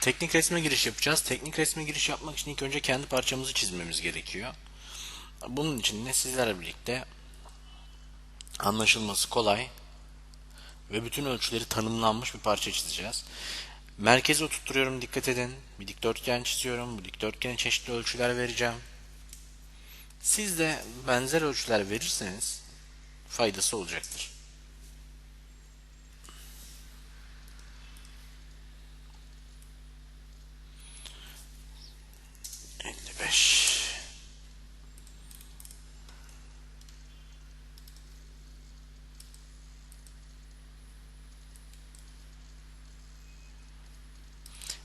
Teknik resme giriş yapacağız. Teknik resme giriş yapmak için ilk önce kendi parçamızı çizmemiz gerekiyor. Bunun için de sizlerle birlikte anlaşılması kolay ve bütün ölçüleri tanımlanmış bir parça çizeceğiz. Merkezi oturtturuyorum dikkat edin. Bir dikdörtgen çiziyorum. Bu dikdörtgene çeşitli ölçüler vereceğim. Siz de benzer ölçüler verirseniz faydası olacaktır. Elli beş.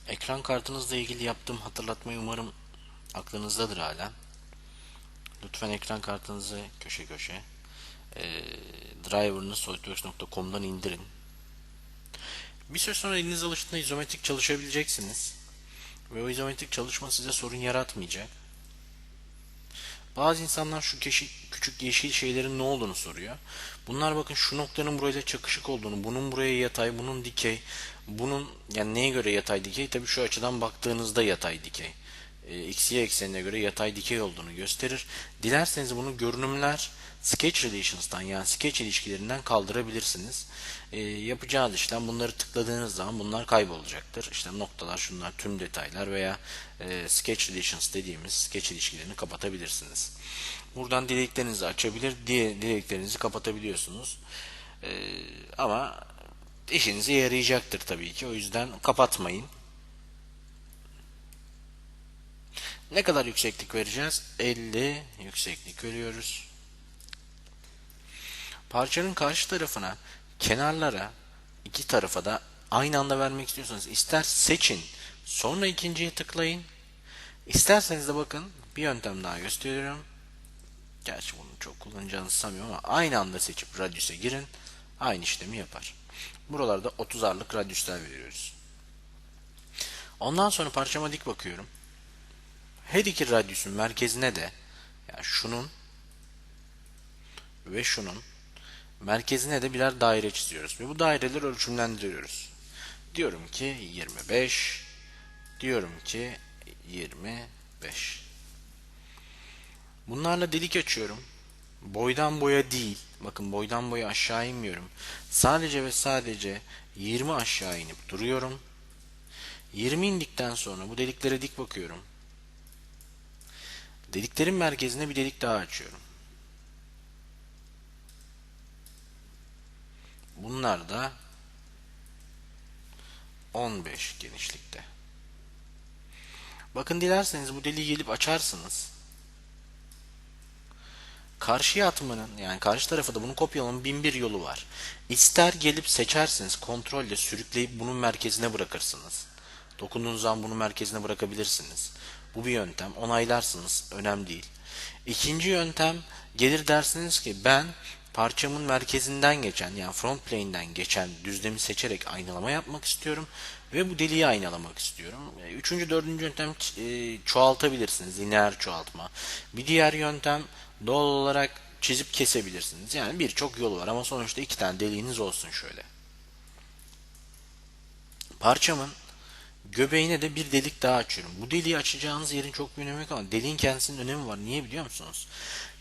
Ekran kartınızla ilgili yaptığım hatırlatmayı umarım aklınızdadır hala. Lütfen ekran kartınızı köşe köşe e, driver'ını solidworks.com'dan indirin. Bir süre sonra eliniz alıştığında izometrik çalışabileceksiniz. Ve o izometrik çalışma size sorun yaratmayacak. Bazı insanlar şu keşi, küçük yeşil şeylerin ne olduğunu soruyor. Bunlar bakın şu noktanın burayla çakışık olduğunu, bunun buraya yatay, bunun dikey, bunun yani neye göre yatay dikey? Tabii şu açıdan baktığınızda yatay dikey. E, xy eksenine göre yatay dikey olduğunu gösterir. Dilerseniz bunu görünümler sketch relations'tan yani sketch ilişkilerinden kaldırabilirsiniz. E, yapacağınız işlem bunları tıkladığınız zaman bunlar kaybolacaktır. İşte noktalar şunlar tüm detaylar veya e, sketch relations dediğimiz sketch ilişkilerini kapatabilirsiniz. Buradan dileklerinizi açabilir, diye dileklerinizi kapatabiliyorsunuz. E, ama işinize yarayacaktır tabii ki. O yüzden kapatmayın. Ne kadar yükseklik vereceğiz? 50 yükseklik veriyoruz. Parçanın karşı tarafına, kenarlara, iki tarafa da aynı anda vermek istiyorsanız ister seçin, sonra ikinciye tıklayın. İsterseniz de bakın bir yöntem daha gösteriyorum. Gerçi bunu çok kullanacağınızı sanmıyorum ama aynı anda seçip radyüse girin. Aynı işlemi yapar. Buralarda 30 arlık radyüsler veriyoruz. Ondan sonra parçama dik bakıyorum. Her iki radyüsün merkezine de yani şunun ve şunun merkezine de birer daire çiziyoruz. Ve bu daireleri ölçümlendiriyoruz. Diyorum ki 25 diyorum ki 25 Bunlarla delik açıyorum. Boydan boya değil. Bakın boydan boya aşağı inmiyorum. Sadece ve sadece 20 aşağı inip duruyorum. 20 indikten sonra bu deliklere dik bakıyorum. Deliklerin merkezine bir delik daha açıyorum. Bunlar da 15 genişlikte. Bakın dilerseniz bu deliği gelip açarsınız. Karşıya atmanın yani karşı tarafa da bunu kopyalamanın bin bir yolu var. İster gelip seçersiniz kontrolle sürükleyip bunun merkezine bırakırsınız. Dokunduğunuz zaman bunu merkezine bırakabilirsiniz. Bu bir yöntem. Onaylarsınız. Önemli değil. İkinci yöntem gelir dersiniz ki ben parçamın merkezinden geçen yani front plane'den geçen düzlemi seçerek aynalama yapmak istiyorum ve bu deliği aynalamak istiyorum. Üçüncü, dördüncü yöntem e, çoğaltabilirsiniz. Lineer çoğaltma. Bir diğer yöntem doğal olarak çizip kesebilirsiniz. Yani birçok yolu var ama sonuçta iki tane deliğiniz olsun şöyle. Parçamın göbeğine de bir delik daha açıyorum. Bu deliği açacağınız yerin çok bir önemi yok ama deliğin kendisinin önemi var. Niye biliyor musunuz?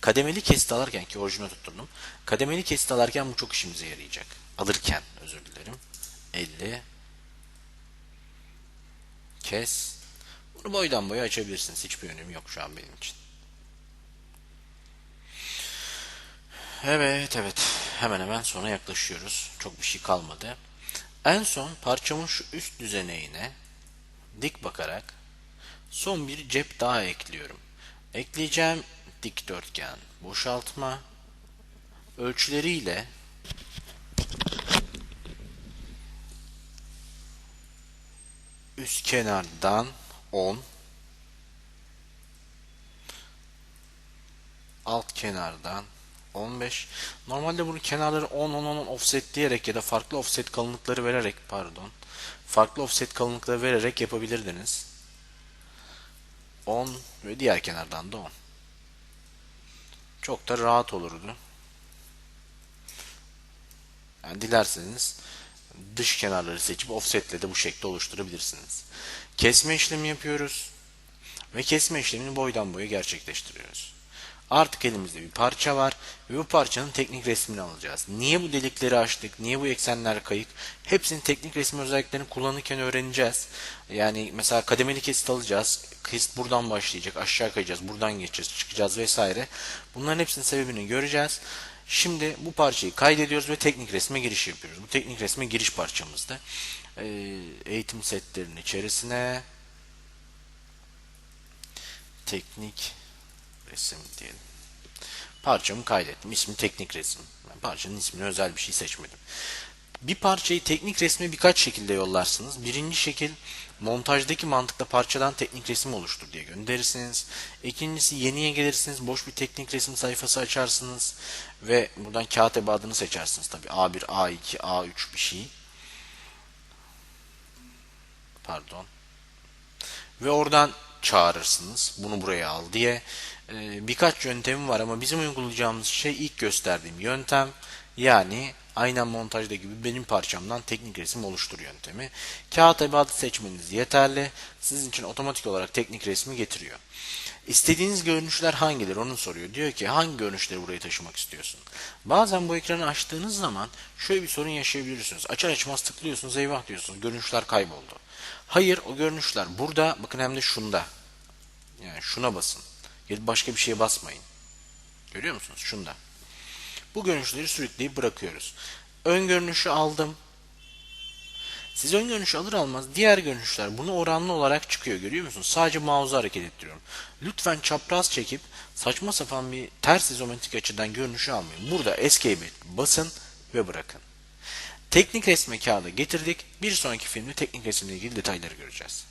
Kademeli kesit alarken ki orijinal tutturdum. Kademeli kesit alarken bu çok işimize yarayacak. Alırken özür dilerim. 50 kes. Bunu boydan boya açabilirsiniz. Hiçbir önemi yok şu an benim için. Evet evet. Hemen hemen sona yaklaşıyoruz. Çok bir şey kalmadı. En son parçamın şu üst düzeneğine dik bakarak son bir cep daha ekliyorum. Ekleyeceğim dikdörtgen boşaltma ölçüleriyle üst kenardan 10 alt kenardan 15 normalde bunu kenarları 10 10 10 offset diyerek ya da farklı offset kalınlıkları vererek pardon farklı offset kalınlıkları vererek yapabilirdiniz 10 ve diğer kenardan da 10 çok da rahat olurdu yani dilerseniz dış kenarları seçip offsetle de bu şekilde oluşturabilirsiniz. Kesme işlemi yapıyoruz ve kesme işlemini boydan boya gerçekleştiriyoruz. Artık elimizde bir parça var ve bu parçanın teknik resmini alacağız. Niye bu delikleri açtık? Niye bu eksenler kayık? Hepsinin teknik resim özelliklerini kullanırken öğreneceğiz. Yani mesela kademeli kesit alacağız. Kesit buradan başlayacak, aşağı kayacağız, buradan geçeceğiz, çıkacağız vesaire. Bunların hepsinin sebebini göreceğiz. Şimdi bu parçayı kaydediyoruz ve teknik resme giriş yapıyoruz. Bu teknik resme giriş parçamızda. Ee, eğitim setlerinin içerisine teknik resim diyelim. Parçamı kaydettim. İsmi teknik resim. Ben parçanın ismini özel bir şey seçmedim. Bir parçayı teknik resme birkaç şekilde yollarsınız. Birinci şekil montajdaki mantıkla parçadan teknik resim oluştur diye gönderirsiniz. İkincisi yeniye gelirsiniz. Boş bir teknik resim sayfası açarsınız. Ve buradan kağıt ebadını seçersiniz. Tabi A1, A2, A3 bir şey. Pardon ve oradan çağırırsınız. Bunu buraya al diye. Ee, birkaç yöntemi var ama bizim uygulayacağımız şey ilk gösterdiğim yöntem. Yani aynen montajda gibi benim parçamdan teknik resim oluştur yöntemi. Kağıt ebadı seçmeniz yeterli. Sizin için otomatik olarak teknik resmi getiriyor. İstediğiniz görünüşler hangileri onu soruyor. Diyor ki hangi görünüşleri buraya taşımak istiyorsun? Bazen bu ekranı açtığınız zaman şöyle bir sorun yaşayabilirsiniz. Açar açmaz tıklıyorsunuz eyvah diyorsunuz. Görünüşler kayboldu. Hayır o görünüşler burada bakın hem de şunda. Yani şuna basın. Ya başka bir şeye basmayın. Görüyor musunuz? Şunda. Bu görünüşleri sürükleyip bırakıyoruz. Ön görünüşü aldım. Siz ön görünüşü alır almaz diğer görünüşler bunu oranlı olarak çıkıyor görüyor musunuz? Sadece mouse'u hareket ettiriyorum. Lütfen çapraz çekip saçma sapan bir ters izometrik açıdan görünüşü almayın. Burada Escape'e basın ve bırakın. Teknik resme kağıda getirdik. Bir sonraki filmde teknik resimle ilgili detayları göreceğiz.